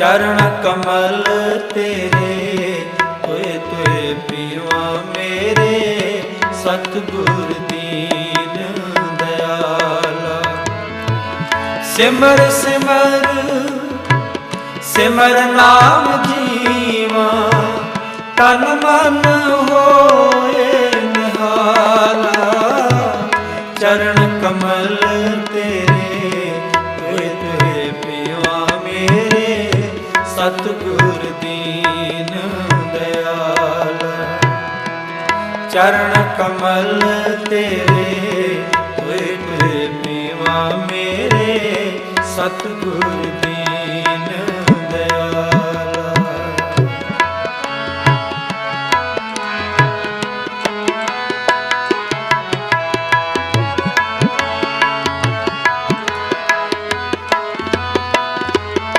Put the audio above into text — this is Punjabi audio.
ਚਰਨ ਕਮਲ ਤੇਰੇ, ਤੋਏ ਤੋਏ ਪੀਵਾ ਮੇਰੇ, ਸਤਿਗੁਰ ਦੀਨ ਦਇਆਲਾ। ਸਿਮਰ ਸਿਮਰ ਸਿਮਰ ਨਾਮ ਜੀਵਾ, ਤਨ ਮਨ ਹੋਏ ਨਿਹਾਲਾ। ਚਰਨ ਕਮਲ ਸਤਿਗੁਰ ਦੀਨ ਦਇਆਲਾ ਚਰਨ ਕਮਲ ਤੇਰੇ ਤੋਏ ਪੀਵਾ ਮੇਰੇ। ਸਤਿਗੁਰ